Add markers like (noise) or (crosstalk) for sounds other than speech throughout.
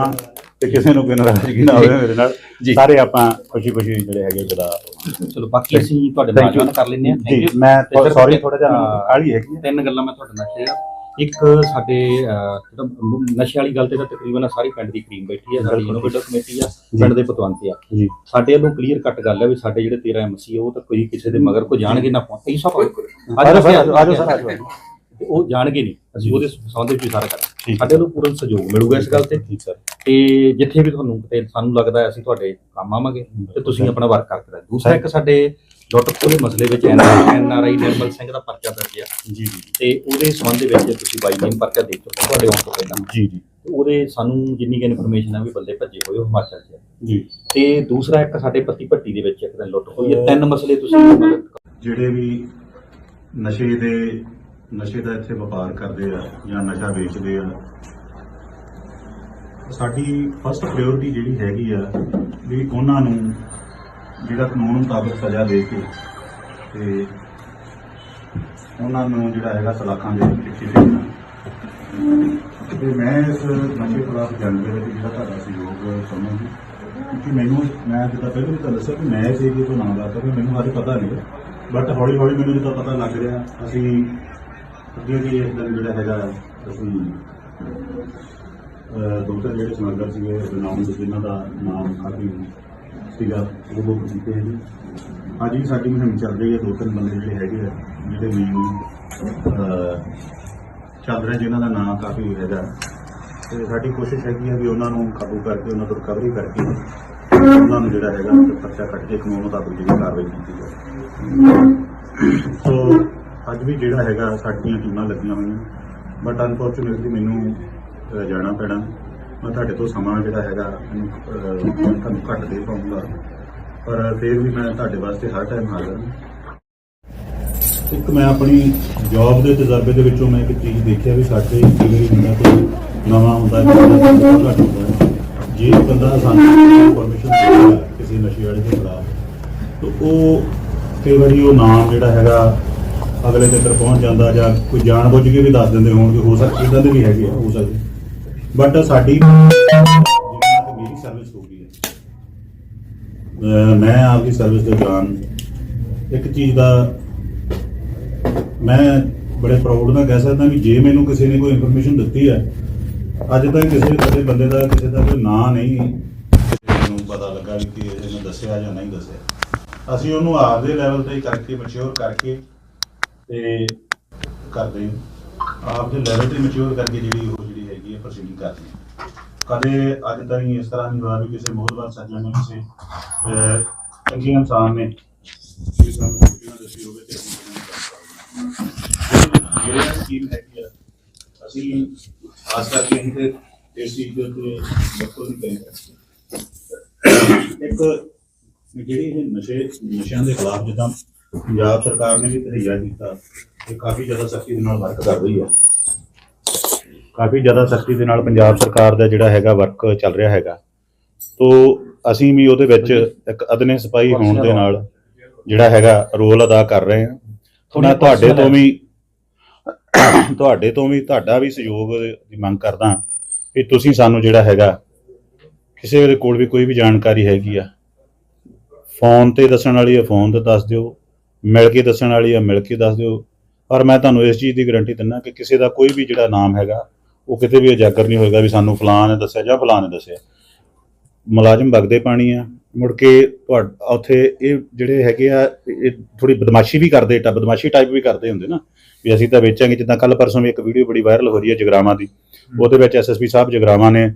ਹਾਂ, ਤੇ ਕਿਸੇ ਨੂੰ ਕੋਈ ਨਾਰਾਜ਼ਗੀ ਨਾ ਹੋਵੇ ਮੇਰੇ ਨਾਲ। ਸਾਰੇ ਆਪਾਂ ਖੁਸ਼ੀ ਖੁਸ਼ੀ ਜਿਹੜੇ ਹੈਗੇ ਜਦਾ ਚਲੋ ਬਾਕੀ ਅਸੀਂ ਤੁਹਾਡੇ ਨਾਲ. ਗੱਲ ਕਰ ਲੈਂਦੇ ਹਾਂ। ਜੀ. ਮੈਂ ਸੌਰੀ ਥੋੜਾ ਜਿਹਾ। ਕਾਲੀ ਹੈਗੀ। ਤਿੰਨ ਗੱਲਾਂ ਮੈਂ ਤੁਹਾਡੇ ਨਾਲ ਸ਼ੇਅਰ ਇੱਕ ਸਾਡੇ ਜਿਹੜਾ ਨਸ਼ੇ ਵਾਲੀ ਗੱਲ ਤੇ ਤਾਂ ਤਕਰੀਬਨ ਸਾਰੀ ਪਿੰਡ ਦੀ ਕਰੀਮ ਬੈਠੀ ਹੈ ਸਾਡੀ। ਇਨੋਵੇਟਰ ਕਮੇਟੀ ਆ ਪਿੰਡ ਦੇ ਪਤਵੰਤ ਆ। ਸਾਡੇ ਵੱਲੋਂ ਕਲੀਅਰ ਕੱਟ ਗੱਲ ਹੈ ਵੀ ਸਾਡੇ ਜਿਹੜੇ 13 ਐਮਸੀ ਉਹ ਤਾਂ ਕੋਈ ਕਿਸੇ ਦੇ ਮਗਰ ਕੋ ਜਾਣਗੇ ਨਾ ਪਹੁੰਚ ਸਭ ਆਜੋ ਸਰ ਆਜੋ ਸਰ ਆਜੋ ਉਹ ਜਾਣਗੇ ਨਹੀਂ। ਅਸੀਂ ਉਹਦੇ ਸੰਬੰਧ ਵਿੱਚ ਵੀ ਸਾਰਾ ਕਰਾਂਗੇ। ਸਾਡੇ ਵੱਲੋਂ ਪੂਰਨ ਸਹਿਯੋਗ ਮਿਲੂਗਾ ਇਸ ਗੱਲ ਤੇ। ਠੀਕ ਸਰ। ਤੇ ਜਿੱਥੇ ਵੀ ਤੁਹਾਨੂੰ ਕਿਤੇ ਸਾਨੂੰ ਲੱਗਦਾ ਅਸੀਂ ਤੁਹਾਡੇ ਕੰਮ ਆਵਾਂਗੇ ਤੇ ਤੁਸੀਂ ਆਪਣਾ ਵਰਕ ਕਰਦੇ ਰਹੋ ਦੂਸਰਾ ਇੱਕ ਸਾਡੇ ਖੋਹ ਦੇ ਮਸਲੇ ਵਿੱਚ N R I Nirmal Singh ਦਾ ਪਰਚਾ ਦਰਜ ਹੈ ਜੀ ਜੀ ਤੇ ਉਹਦੇ ਸੰਬੰਧ ਵਿੱਚ ਤੁਸੀਂ ਬਾਈ ਨੇਮ ਪਰਚਾ ਦੇ ਚੁੱਕੇ ਤੁਹਾਡੇ ਆਉਣ ਤੋਂ ਪਹਿਲਾਂ। ਜੀ ਜੀ। ਉਹਦੇ ਸਾਨੂੰ ਜਿੰਨੀ ਕਿ ਇਨਫੋਰਮੇਸ਼ਨ ਆ ਵੀ ਬੰਦੇ ਭੱਜੇ ਹੋਏ ਹਿਮਾਚਲ 'ਚ ਆ। ਜੀ। ਤੇ ਦੂਸਰਾ ਇੱਕ ਸਾਡੇ ਪੱਤੀ ਭੱਟੀ ਦੇ ਵਿੱਚ ਇੱਕ ਦਿਨ ਲੁੱਟ ਹੋਈ ਹੈ ਤਿੰਨ ਮਸਲੇ ਤੁਸੀਂ ਜਿਹੜੇ ਵੀ ਨਸ਼ੇ ਦੇ ਨਸ਼ੇ ਦਾ ਇੱਥੇ ਵਪਾਰ ਕਰਦੇ ਆ ਜਾਂ ਨਸ਼ਾ ਵੇਚਦੇ ਆ ਸਾਡੀ ਫਸਟ ਪ੍ਰਾਇੋਰਟੀ ਜਿਹੜੀ ਹੈਗੀ ਆ, ਵੀ ਉਹਨਾਂ ਨੂੰ ਜਿਹੜਾ ਕਾਨੂੰਨ ਮੁਤਾਬਕ ਸਜ਼ਾ ਦੇ ਕੇ ਤੇ ਉਹਨਾਂ ਨੂੰ ਜਿਹੜਾ ਹੈਗਾ ਸਲਾਖਾਂ ਦੇ ਪਿੱਛੇ ਭੇਜਣਾ ਤੇ ਮੈਂ ਇਸ ਨਸ਼ੇ ਖਿਲਾਫ ਜੰਗ ਦੇ ਵਿੱਚ ਜਿਹੜਾ ਤੁਹਾਡਾ ਸਹਿਯੋਗ ਸਮਝਦੀ, ਕਿਉਂਕਿ ਮੈਨੂੰ, ਮੈਂ ਜਿੱਦਾਂ ਪਹਿਲਾਂ ਵੀ ਤੁਹਾਨੂੰ ਦੱਸਿਆ ਕਿ ਮੈਂ ਇਸ ਏਰੀਏ ਤੋਂ ਨਾਮ ਦੱਸਦਾ ਕਿ ਮੈਨੂੰ ਅੱਜ ਪਤਾ ਨਹੀਂ। ਬਟ ਹੌਲੀ ਹੌਲੀ ਮੈਨੂੰ ਜਿੱਦਾਂ ਪਤਾ ਲੱਗ ਰਿਹਾ, ਅਸੀਂ ਅੱਗੇ ਵੀ ਇਸ ਦਿਨ ਜਿਹੜਾ ਹੈਗਾ, ਅਸੀਂ ਅਹ, ਦੋ ਤਿੰਨ ਜਿਹੜੇ ਸਮਗਲਰ ਸੀਗੇ ਨਾਮ ਜਿਨ੍ਹਾਂ ਦਾ ਨਾਮ ਕਾਫੀ ਸੀਗਾ ਉਹ ਲੋਕ ਕੀਤੇ ਹੈ ਜੀ। ਅੱਜ ਵੀ ਸਾਡੀ ਮੁਹਿੰਮ ਚੱਲ ਰਹੀ ਹੈ ਦੋ ਤਿੰਨ ਬੰਦੇ ਜਿਹੜੇ ਹੈਗੇ ਆ ਜਿਹੜੇ ਮੇਨ ਚੱਲ ਰਹੇ ਜਿਨ੍ਹਾਂ ਦਾ ਨਾਮ ਕਾਫੀ ਹੈਗਾ। ਤੇ ਸਾਡੀ ਕੋਸ਼ਿਸ਼ ਹੈਗੀ ਹੈ ਵੀ ਉਹਨਾਂ ਨੂੰ ਕਾਬੂ ਕਰਕੇ ਉਹਨਾਂ ਤੋਂ ਰਿਕਵਰੀ ਕਰਕੇ ਉਹਨਾਂ ਨੂੰ ਜਿਹੜਾ ਹੈਗਾ ਪਰਚਾ ਕੱਟ ਕੇ ਕਾਨੂੰਨ ਮੁਤਾਬਕ ਜਿਹੜੀ ਕਾਰਵਾਈ ਕੀਤੀ ਜਾਵੇ। ਸੋ ਅੱਜ ਵੀ ਜਿਹੜਾ ਹੈਗਾ ਸਾਡੀਆਂ ਟੀਮਾਂ ਲੱਗੀਆਂ ਹੋਈਆਂ। ਬਟ ਅਨਫੋਰਚੂਨੇਟਲੀ ਮੈਨੂੰ ਜਾਣਾ ਪੈਣਾ। ਮੈਂ ਤੁਹਾਡੇ ਤੋਂ ਸਮਾਂ ਜਿਹੜਾ ਹੈਗਾ ਮੈਨੂੰ, ਤੁਹਾਨੂੰ ਘੱਟ ਦੇ ਪਾਉਂਗਾ। ਪਰ ਫਿਰ ਵੀ ਮੈਂ ਤੁਹਾਡੇ ਵਾਸਤੇ ਹਰ ਟਾਈਮ ਹਾਜ਼ਰ ਹਾਂ। ਇੱਕ ਮੈਂ ਆਪਣੀ ਜੌਬ ਦੇ ਤਜਰਬੇ ਦੇ ਵਿੱਚੋਂ ਮੈਂ ਇੱਕ ਚੀਜ਼ ਦੇਖਿਆ ਵੀ ਸਾਡੇ ਕਈ ਹੁੰਦਾ ਕੋਈ ਨਵਾਂ ਹੁੰਦਾ ਹੈ। ਜੇ ਬੰਦਾ ਸਾਨੂੰ ਇਨਫੋਰਮੇਸ਼ਨ ਦਿੰਦਾ ਕਿਸੇ ਨਸ਼ੇ ਵਾਲੇ ਦੇ ਖਿਲਾਫ ਤਾਂ ਉਹ ਕਈ ਵਾਰੀ ਉਹ ਨਾਮ ਜਿਹੜਾ ਹੈਗਾ ਅਗਲੇ ਦੇ ਤੱਕ ਪਹੁੰਚ ਜਾਂਦਾ ਜਾਂ ਕੋਈ ਜਾਣਬੁੱਝ ਕੇ ਵੀ ਦੱਸ ਦਿੰਦੇ ਹੋਣਗੇ ਹੋ ਸਕਦਾ ਇਦਾਂ ਦੇ ਵੀ ਹੈਗੇ ਹੋ ਸਕਦੇ। ਬਟ ਸਾਡੀ ਜਿੰਨਾ ਮੇਰੀ ਸਰਵਿਸ ਹੋ ਗਈ ਹੈ, ਅਹ ਮੈਂ ਆਪਦੀ ਸਰਵਿਸ ਦੇ ਦੌਰਾਨ ਇੱਕ ਚੀਜ਼ ਦਾ ਮੈਂ ਬੜੇ ਪ੍ਰਾਊਡ ਨਾਲ ਕਹਿ ਸਕਦਾ ਵੀ ਜੇ ਮੈਨੂੰ ਕਿਸੇ ਨੇ ਕੋਈ ਇਨਫੋਰਮੇਸ਼ਨ ਦਿੱਤੀ ਹੈ, ਅੱਜ ਤੱਕ ਕਿਸੇ ਕਦੇ ਬੰਦੇ ਦਾ ਕਿਸੇ ਦਾ ਕੋਈ ਨਾਂ ਨਹੀਂ ਮੈਨੂੰ ਪਤਾ ਲੱਗਾ ਵੀ ਕਿ ਇਹਨੇ ਦੱਸਿਆ ਜਾਂ ਨਹੀਂ ਦੱਸਿਆ ਅਸੀਂ ਉਹਨੂੰ ਆਪਦੇ ਲੈਵਲ ਤੇ ਕਰਕੇ ਮੈਚੁਰ ਕਰਕੇ ਤੇ ਕਰਦੇ ਹਾਂ। ਆਪਦੇ ਲੈਵਲ ਤੇ ਮੈਚੁਰ ਕਰਕੇ ਜਿਹੜੀ ਉਹ ਜਿਹੜੀ ਹੈਗੀ ਹੈ ਪ੍ਰੋਸੀਡਿੰਗ ਕਰਦੇ ਹਾਂ। ਕਦੇ ਅੱਜ ਤੱਕ ਇਸ ਤਰ੍ਹਾਂ ਨਹੀਂ ਹੋਇਆ ਵੀ ਕਿਸੇ ਮੋਹਰਬਾਨ ਸੱਜਣ ਨੇ ਕਿਸੇ ਅਹ, ਚੰਗੇ ਇਨਸਾਨ ਨੇ ਕਿ ਸਾਨੂੰ ਕੋਈ ਦੱਸੀ ਹੋਵੇ ਤੇ ਅਸੀਂ ਉਹਨਾਂ ਨੂੰ ਦੱਸ ਸਕਦੇ ਹਾਂ। ਜਿਹੜੀ ਸਕੀਮ ਹੈਗੀ ਆ ਅਸੀਂ ਖਾਸ ਕਰਕੇ ਅਸੀਂ ਤੇ ਇਸ ਚੀਜ਼ ਦੇ ਉੱਤੇ ਵਰਤੋਂ ਨਹੀਂ ਕਰੀ ਇੱਕ ਜਿਹੜੀ ਇਹ ਨਸ਼ੇ ਨਸ਼ਿਆਂ ਦੇ ਖਿਲਾਫ ਜਿੱਦਾਂ ਪੰਜਾਬ ਸਰਕਾਰ ਨੇ ਵੀ ਤਹਈਆ ਕੀਤਾ ਇਹ ਕਾਫੀ ਜ਼ਿਆਦਾ ਸਖਤੀ ਦੇ ਨਾਲ ਵਰਕ ਕਰ ਰਹੀ ਹੈ ਕਾਫੀ ਜ਼ਿਆਦਾ ਸਖਤੀ ਦੇ ਨਾਲ ਪੰਜਾਬ ਸਰਕਾਰ ਦਾ ਜਿਹੜਾ ਹੈਗਾ ਵਰਕ ਚੱਲ ਰਿਹਾ ਹੈਗਾ। ਤੋ ਅਸੀਂ ਵੀ ਉਹਦੇ ਵਿੱਚ ਇੱਕ ਅਦਨੇ ਸਿਪਾਹੀ ਹੋਣ ਦੇ ਨਾਲ ਜਿਹੜਾ ਹੈਗਾ ਰੋਲ ਅਦਾ ਕਰ ਰਹੇ ਹਾਂ। ਮੈਂ ਤੁਹਾਡੇ ਤੋਂ ਵੀ (coughs) ਤੁਹਾਡੇ ਤੋਂ ਵੀ ਤੁਹਾਡਾ ਵੀ ਸਹਿਯੋਗ ਦੀ ਮੰਗ ਕਰਦਾ ਕਿ ਤੁਸੀਂ ਸਾਨੂੰ ਜਿਹੜਾ ਹੈਗਾ ਕਿਸੇ ਦੇ ਕੋਲ ਵੀ ਕੋਈ ਵੀ ਜਾਣਕਾਰੀ ਹੈਗੀ ਆ ਫੋਨ ਤੇ ਦੱਸਣ ਵਾਲੀ ਆ ਫੋਨ ਤੇ ਦੱਸ ਦਿਓ ਮਿਲ ਕੇ ਦੱਸਣ ਵਾਲੀ ਆ ਮਿਲ ਕੇ ਦੱਸ ਦਿਓ। ਪਰ ਮੈਂ ਤੁਹਾਨੂੰ ਇਸ ਚੀਜ਼ ਦੀ ਗਾਰੰਟੀ ਦਿੰਦਾ ਕਿ ਕਿਸੇ ਦਾ ਕੋਈ ਵੀ ਜਿਹੜਾ ਨਾਮ ਹੈਗਾ ਉਹ ਕਿਤੇ ਵੀ ਉਜਾਗਰ ਨਹੀਂ ਹੋਏਗਾ ਵੀ ਸਾਨੂੰ ਫਲਾਣ ਨੇ ਦੱਸਿਆ ਜਾਂ ਫਲਾਣ ਨੇ ਦੱਸਿਆ। ਮੁਲਾਜ਼ਮ ਵਗਦੇ ਪਾਣੀ ਆ। ਮੁੜ ਕੇ ਤੁਹਾਡ ਉੱਥੇ ਇਹ ਜਿਹੜੇ ਹੈਗੇ ਆ ਇਹ ਥੋੜੀ ਬਦਮਾਸ਼ੀ ਵੀ ਕਰਦੇ ਟਾ ਬਦਮਾਸ਼ੀ ਟਾਈਪ ਵੀ ਕਰਦੇ ਹੁੰਦੇ ਨਾ। ਵੀ ਅਸੀਂ ਤਾਂ ਵੇਚਾਂਗੇ ਜਿੱਦਾਂ ਕੱਲ ਪਰਸੋਂ ਵੀ ਇੱਕ ਵੀਡੀਓ ਬੜੀ ਵਾਇਰਲ ਹੋ ਰਹੀ ਹੈ ਜਗਰਾਵਾਂ ਦੀ। ਉਹਦੇ ਵਿੱਚ ਐਸਐਸਪੀ ਸਾਹਿਬ ਜਗਰਾਵਾਂ ਨੇ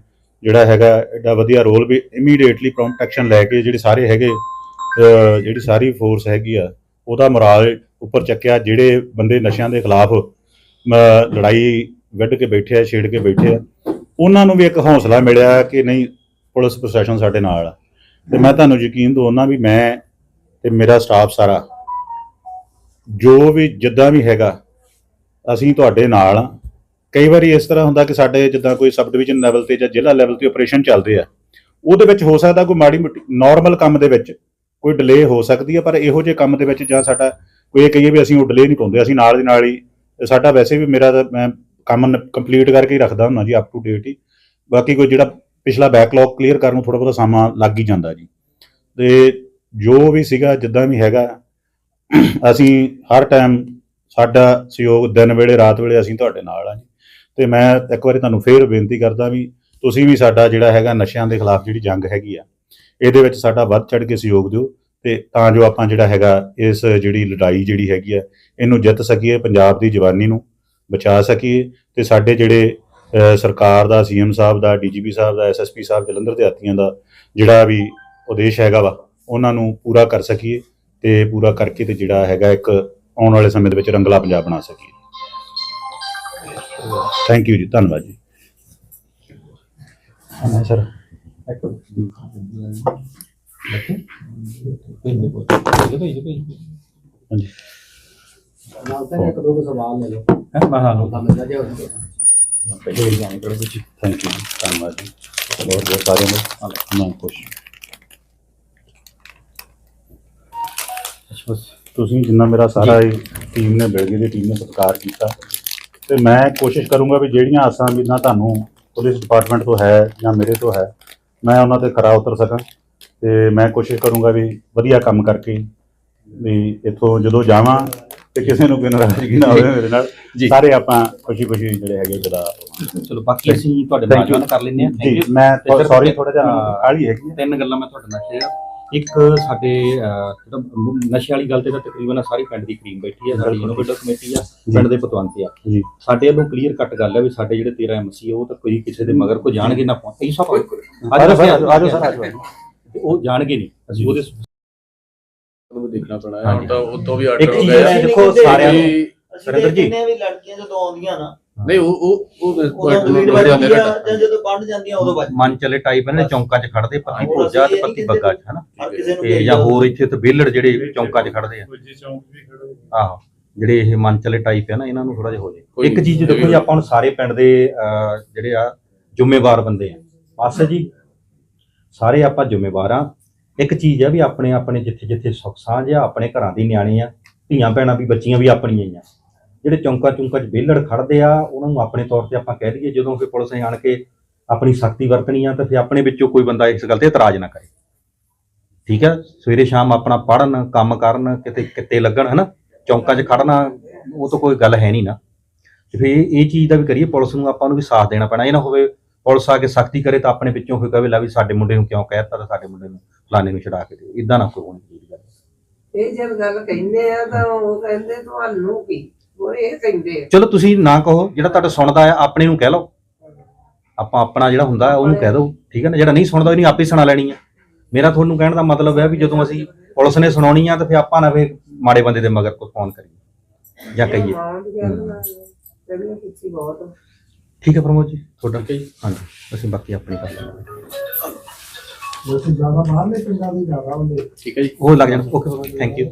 ਜਿਹੜਾ ਹੈਗਾ ਐਡਾ ਵਧੀਆ ਰੋਲ ਵੀ ਇਮੀਡੀਏਟਲੀ ਪ੍ਰੌਮਪਟ ਐਕਸ਼ਨ ਲੈ ਕੇ ਜਿਹੜੇ ਸਾਰੇ ਹੈਗੇ ਜਿਹੜੀ ਸਾਰੀ ਫੋਰਸ ਹੈਗੀ ਆ ਉਹਦਾ ਮੋਰਾਲ ਉੱਪਰ ਚੱਕਿਆ ਜਿਹੜੇ ਬੰਦੇ ਨਸ਼ਿਆਂ ਦੇ ਖਿਲਾਫ ਲੜਾਈ ਵਿੱਢ ਕੇ ਬੈਠੇ ਆ, ਛੇੜ ਕੇ ਬੈਠੇ ਆ। ਉਹਨਾਂ ਨੂੰ ਵੀ ਇੱਕ ਹੌਸਲਾ ਮਿਲਿਆ ਕਿ ਨਹੀਂ, ਪੁਲਿਸ ਪ੍ਰਸ਼ਾਸਨ ਸਾਡੇ ਨਾਲ ਆ। ਤੇ ਮੈਂ ਤੁਹਾਨੂੰ ਯਕੀਨ ਦਵਾਉਣਾ ਵੀ ਮੈਂ ਤੇ ਮੇਰਾ ਸਟਾਫ ਸਾਰਾ, ਜੋ ਵੀ ਜਿੱਦਾਂ ਵੀ ਹੈਗਾ, ਅਸੀਂ ਤੁਹਾਡੇ ਨਾਲ ਆ। ਕਈ ਵਾਰੀ ਇਸ ਤਰ੍ਹਾਂ ਹੁੰਦਾ ਕਿ ਸਾਡੇ ਜਿੱਦਾਂ ਕੋਈ ਸਬ ਡਿਵੀਜ਼ਨ ਲੈਵਲ ਤੇ ਜਾਂ ਜ਼ਿਲ੍ਹਾ ਲੈਵਲ ਤੇ ਆਪਰੇਸ਼ਨ ਚੱਲਦੇ ਆ, ਉਹਦੇ ਵਿੱਚ ਹੋ ਸਕਦਾ ਕੋਈ ਮਾੜੀ ਮੋਟੀ ਨਾਰਮਲ ਕੰਮ ਦੇ ਵਿੱਚ ਕੋਈ ਡਿਲੇ ਹੋ ਸਕਦੀ ਹੈ ਪਰ ਇਹੋ ਜਿਹੇ ਕੰਮ ਦੇ ਵਿੱਚ ਜਾਂ ਸਾਡਾ, ਕੋਈ ਇਹ ਕਹੀਏ ਵੀ ਅਸੀਂ ਉਹ ਡਿਲੇ ਨਹੀਂ ਪਾਉਂਦੇ, ਅਸੀਂ ਨਾਲ ਦੀ ਨਾਲ ਹੀ, ਸਾਡਾ ਵੈਸੇ ਵੀ ਮੇਰਾ ਤਾਂ ਮੈਂ ਕੰਮ ਕੰਪਲੀਟ ਕਰਕੇ ਹੀ ਰੱਖਦਾ ਹੁੰਦਾ ਜੀ ਅਪ ਟੂ ਡੇਟ ਹੀ। ਬਾਕੀ ਕੋਈ ਜਿਹੜਾ ਪਿਛਲਾ ਬੈਕਲੌਗ ਕਲੀਅਰ ਕਰਨ ਨੂੰ ਥੋੜਾ ਬਹੁਤਾ ਸਮਾਂ ਲੱਗ ਹੀ ਜਾਂਦਾ ਜੀ। ਤੇ ਜੋ ਵੀ ਸੀਗਾ, ਜਿੱਦਾਂ ਵੀ ਹੈਗਾ, ਅਸੀਂ ਹਰ ਟਾਈਮ ਸਾਡਾ ਸਹਿਯੋਗ ਦਿਨ ਵੇਲੇ, ਰਾਤ ਵੇਲੇ ਅਸੀਂ ਤੁਹਾਡੇ ਨਾਲ ਆ ਜੀ। ਤੇ ਮੈਂ ਇੱਕ ਵਾਰੀ ਤੁਹਾਨੂੰ ਫੇਰ ਬੇਨਤੀ ਕਰਦਾ ਵੀ ਤੁਸੀਂ ਵੀ ਸਾਡਾ ਜਿਹੜਾ ਹੈਗਾ ਨਸ਼ਿਆਂ ਦੇ ਖਿਲਾਫ ਜਿਹੜੀ ਜੰਗ ਹੈਗੀ ਆ, ਇਹਦੇ ਵਿੱਚ ਸਾਡਾ ਵੱਧ ਚੜ ਕੇ ਸਹਿਯੋਗ ਦਿਓ ਤੇ ਤਾਂ ਜੋ ਆਪਾਂ ਜਿਹੜਾ ਹੈਗਾ ਇਸ ਜਿਹੜੀ ਲੜਾਈ ਜਿਹੜੀ ਹੈਗੀ ਆ, ਇਹਨੂੰ ਜਿੱਤ ਸਕੀਏ ਪੰਜਾਬ ਦੀ ਜਵਾਨੀ ਨੂੰ। ਬਚਾ ਸਕੀਏ ਤੇ ਸਾਡੇ ਜਿਹੜੇ ਸਰਕਾਰ ਦਾ ਸੀਐਮ ਸਾਹਿਬ ਦਾ ਡੀਜੀਪੀ ਸਾਹਿਬ ਦਾ ਐਸਐਸਪੀ ਸਾਹਿਬ ਜਲੰਧਰ ਦੇ ਹਾਤੀਆਂ ਦਾ ਜਿਹੜਾ ਵੀ ਉਦੇਸ਼ ਹੈਗਾ ਵਾ ਉਹਨਾਂ ਨੂੰ ਪੂਰਾ ਕਰ ਸਕੀਏ ਤੇ ਪੂਰਾ ਕਰਕੇ ਤੇ ਜਿਹੜਾ ਹੈਗਾ ਇੱਕ ਆਉਣ ਵਾਲੇ ਸਮੇਂ ਦੇ ਵਿੱਚ ਰੰਗਲਾ ਪੰਜਾਬ ਬਣਾ ਸਕੀਏ। ਥੈਂਕ ਯੂ ਜੀ ਧੰਨਵਾਦ ਜੀ। ਹਾਂ ਸਰ। ਹਾਂਜੀ। ਨਾਲ ਤਾਂ ਇੱਕ ਦੋ ਕੁ ਸਵਾਲ ਲੈ ਲਓ। ਹੈ ਮੈਂ ਹਾਂ ਤਾਂ ਮਿਲਦਾ ਜੇ ਹੋਵੇ ਪਹਿਲੇ ਜਾਣੀ ਕਰੋ ਜੀ ਥੈਂਕ ਯੂ ਧੰਨਵਾਦ ਜੀ। ਬਹੁਤ ਬਹੁਤ ਸਾਰਿਆਂ ਦਾ ਮੈਂ ਖੁਸ਼ ਬਸ ਤੁਸੀਂ ਜਿੰਨਾ ਮੇਰਾ ਸਾਰਾ ਇਹ ਟੀਮ ਨੇ ਬਿਲਗੇ ਦੀ ਟੀਮ ਨੇ ਸਤਿਕਾਰ ਕੀਤਾ। ਤੇ ਮੈਂ ਕੋਸ਼ਿਸ਼ ਕਰੂੰਗਾ ਵੀ ਜਿਹੜੀਆਂ ਆਸਾਂ ਵੀ ਨਾ ਤੁਹਾਨੂੰ ਪੁਲਿਸ ਡਿਪਾਰਟਮੈਂਟ ਤੋਂ ਹੈ ਜਾਂ ਮੇਰੇ ਤੋਂ ਹੈ ਮੈਂ ਉਹਨਾਂ ਤੇ ਖਰਾ ਉਤਰ ਸਕਾਂ। ਤੇ ਮੈਂ ਕੋਸ਼ਿਸ਼ ਕਰੂੰਗਾ ਵੀ ਵਧੀਆ ਕੰਮ ਕਰਕੇ ਵੀ ਇੱਥੋਂ ਜਦੋਂ ਜਾਵਾਂ ਤੇ ਕਿਸੇ ਨੂੰ ਕੋਈ ਨਾਰਾਜ਼ਗੀ ਨਾ ਹੋਵੇ ਮੇਰੇ ਨਾਲ। ਸਾਰੇ ਆਪਾਂ ਖੁਸ਼ੀ ਖੁਸ਼ੀ ਜਿਹੜੇ ਹੈਗੇ ਜਦਾ ਚਲੋ ਬਾਕੀ ਅਸੀਂ ਤੁਹਾਡੇ ਨਾਲ. ਗੱਲ ਕਰ ਲੈਂਦੇ ਹਾਂ। ਜੀ ਮੈਂ ਸੌਰੀ ਥੋੜਾ ਜਿਹਾ। ਕਾਲੀ ਹੈਗੀ। ਤਿੰਨ ਗੱਲਾਂ ਮੈਂ ਤੁਹਾਡੇ ਨਾਲ ਸ਼ੇਅਰ ਇੱਕ ਸਾਡੇ ਜਿਹੜਾ ਨਸ਼ੇ ਵਾਲੀ ਗੱਲ ਤੇ ਤਾਂ ਤਕਰੀਬਨ ਸਾਰੀ ਪਿੰਡ ਦੀ ਕਰੀਮ ਬੈਠੀ ਹੈ ਸਾਡੀ। ਇਨੋਵੇਟਰ ਕਮੇਟੀ ਆ ਪਿੰਡ ਦੇ ਪਤਵੰਤੇ ਆ। ਸਾਡੇ ਵੱਲੋਂ ਕਲੀਅਰ ਕੱਟ ਗੱਲ ਹੈ ਵੀ ਸਾਡੇ ਜਿਹੜੇ 13 ਐਮਸੀ ਉਹ ਤਾਂ ਕੋਈ ਕਿਸੇ ਦੇ ਮਗਰ ਕੋ ਜਾਣਗੇ ਨਾ ਪਹੁੰਚ ਇਹ ਸਭ ਆਜੋ ਸਰ ਆਜੋ ਉਹ ਜਾਣਗੇ ਨਹੀਂ। ਅਸੀਂ ਉਹਦੇ ਦੇਖਣਾ ਪੈਣਾ ਹੈ। ਹੁਣ ਤਾਂ ਉਤੋਂ ਵੀ ਇੱਕ ਆਰਡਰ ਹੋ ਚੀਜ਼ ਗਿਆ ਹੈ ਦੇਖੋ ਸਾਰਿਆਂ ਨੂੰ ਵੀ- ਸੁਰਿੰਦਰ ਜੀ। ਜਿੰਨੇ ਵੀ ਲੜਕੀਆਂ ਜਦੋਂ ਆਉਂਦੀਆਂ ਨਾ ਨਹੀਂ ਉਹ ਉਹ ਉਹ ਉਦੋਂ ਵੀਡ ਬੜੇ ਆਉਂਦੇ ਵੱਜਦੀ ਨੇ ਆ ਜਾਂ ਜਦੋਂ ਪੜ੍ਹ ਜਾਂਦੀਆਂ ਉਦੋਂ ਵੱਜ ਮਨ ਚਲੇ ਟਾਈਪ ਨੇ ਚੌਂਕਾਂ 'ਚ ਖੜਦੇ ਪੱਤੀ ਭੋਜਾ ਤੇ ਅਸੀਂ ਪੱਤੀ ਬੱਗਾ 'ਚ ਹਨਾ ਹਰ ਕਿਸੇ ਨੂੰ ਤੇ ਜਾਂ ਹੋਰ ਇੱਥੇ ਤੇ ਬੇਲੜ ਜਿਹੜੇ ਚੌਂਕਾਂ 'ਚ ਖੜਦੇ ਆ। ਆਹੋ ਜਿਹੜੇ ਇਹ ਮਨ ਚਲੇ ਟਾਈਪ ਆ ਨਾ ਇਹਨਾਂ ਨੂੰ ਥੋੜਾ ਜਿਹਾ ਹੋ ਜਾਏ। ਕੋਈ ਇੱਕ ਚੀਜ਼ ਦੇਖੋ ਜੀ ਆਪਾਂ ਹੁਣ ਸਾਰੇ ਪਿੰਡ ਦੇ ਅਹ, ਜਿਹੜੇ ਆ ਜ਼ਿੰਮੇਵਾਰ ਬੰਦੇ ਆ। ਬਸ ਜੀ ਸਾਰੇ ਆਪਾਂ ਜ਼ਿੰਮੇਵਾਰ ਆ। ਇੱਕ ਚੀਜ਼ ਆ ਵੀ ਆਪਣੇ ਆਪਣੇ ਜਿੱਥੇ ਜਿੱਥੇ ਸੁੱਖ ਸਾਂਝ ਆ, ਆਪਣੇ ਘਰਾਂ ਦੇ ਨਿਆਣੇ ਆ, ਧੀਆਂ ਭੈਣਾਂ ਵੀ ਬੱਚੀਆਂ ਵੀ ਆਪਣੀਆਂ ਹੀ ਆ। ਜਿਹੜੇ ਚੌਂਕਾ ਚੁੰਕਾ 'ਚ ਵਿਹਲੜ ਖੜਦੇ ਆ, ਉਹਨਾਂ ਨੂੰ ਆਪਣੇ ਤੌਰ ਤੇ ਆਪਾਂ ਕਹਿ ਦਈਏ, ਜਦੋਂ ਕਿ ਪੁਲਿਸ ਆਣ ਕੇ ਆਪਣੀ ਸਖਤੀ ਵਰਤਣੀ ਆ, ਤਾਂ ਫਿਰ ਆਪਣੇ ਵਿੱਚੋਂ ਕੋਈ ਬੰਦਾ ਇਸ ਗੱਲ ਤੇ ਇਤਰਾਜ਼ ਨਾ ਕਰੇ। ਠੀਕ ਹੈ ਸਵੇਰੇ ਸ਼ਾਮ ਆਪਣਾ ਪੜਨ ਕੰਮ ਕਰਨ, ਕਿਤੇ ਕਿਤੇ ਲੱਗਣ, ਹਨਾ? ਚੌਂਕਾਂ 'ਚ ਖੜਨਾ, ਉਹ ਤਾਂ ਕੋਈ ਗੱਲ ਹੈ ਨਹੀਂ ਨਾ। ਤੇ ਫਿਰ ਇਹ ਇਹ ਚੀਜ਼ ਦਾ ਵੀ ਕਰੀਏ, ਪੁਲਿਸ ਨੂੰ ਆਪਾਂ ਨੂੰ ਵੀ ਸਾਥ ਦੇਣਾ ਪੈਣਾ। ਇਹ ਨਾ ਹੋਵੇ, ਪੁਲਿਸ ਆ ਕੇ ਸਖਤੀ ਕਰੇ ਤਾਂ ਆਪਣੇ ਵਿੱਚੋਂ ਕੋਈ ਕਹੇ ਲਾ ਵੀ ਸਾਡੇ ਮੁੰਡੇ ਨੂੰ ਕਿਉਂ ਕਹਿਤਾ ਤਾਂ ਸਾਡੇ ਮੁੰਡੇ ਨੂੰ। ਫਲਾਣੇ ਨੂੰ ਛਡਾ ਕੇ ਦੇ ਇਦਾਂ ਨਾ ਕੋਈ ਹੋਣੀ ਚਾਹੀਦੀ ਗੱਲ। ਇਹ ਜਦ ਗੱਲ ਕਹਿੰਦੇ ਆ ਤਾਂ ਉਹ ਕਹਿੰਦੇ ਤੁਹਾਨੂੰ ਕੀ? ਉਹ ਇਹ ਕਹਿੰਦੇ ਆ। ਚਲੋ ਤੁਸੀਂ ਨਾ ਕਹੋ ਜਿਹੜਾ ਤੁਹਾਡਾ ਸੁਣਦਾ ਆ ਆਪਣੇ ਨੂੰ ਕਹਿ ਲਓ। ਆਪਾਂ ਆਪਣਾ ਜਿਹੜਾ ਹੁੰਦਾ ਹੈ ਉਹਨੂੰ ਕਹਿ ਦਿਓ ਠੀਕ ਹੈ ਨਾ? ਜਿਹੜਾ ਨਹੀਂ ਸੁਣਦਾ ਉਹਨੇ ਆਪੇ ਸੁਣਾ ਲੈਣੀ ਆ। ਮੇਰਾ ਤੁਹਾਨੂੰ ਕਹਿਣ ਦਾ ਮਤਲਬ ਹੈ ਵੀ ਜਦੋਂ ਅਸੀਂ ਪੁਲਿਸ ਨੇ ਸੁਣਾਉਣੀ ਆ ਤਾਂ ਫਿਰ ਆਪਾਂ ਨਾ ਫਿਰ ਮਾੜੇ ਬੰਦੇ ਦੇ ਮਗਰ ਕੋਈ ਫੋਨ ਕਰੀਏ ਜਾਂ ਕਹੀਏ। ਬਹੁਤ। ਠੀਕ ਹੈ ਪ੍ਰਮੋਦ ਜੀ ਤੁਹਾਡਾ? ਹਾਂਜੀ ਅਸੀਂ ਬਾਕੀ ਆਪਣੀ ਕਰ ਲਾਂਗੇ ਤੁਸੀਂ ਜ਼ਿਆਦਾ ਬਾਹਰਲੇ ਪਿੰਡਾਂ ਦੀ ਜ਼ਿਆਦਾ ਹੁੰਦੇ ਠੀਕ ਹੈ ਜੀ। ਉਹ ਲੱਗ ਜਾਣਾ। Okay thank you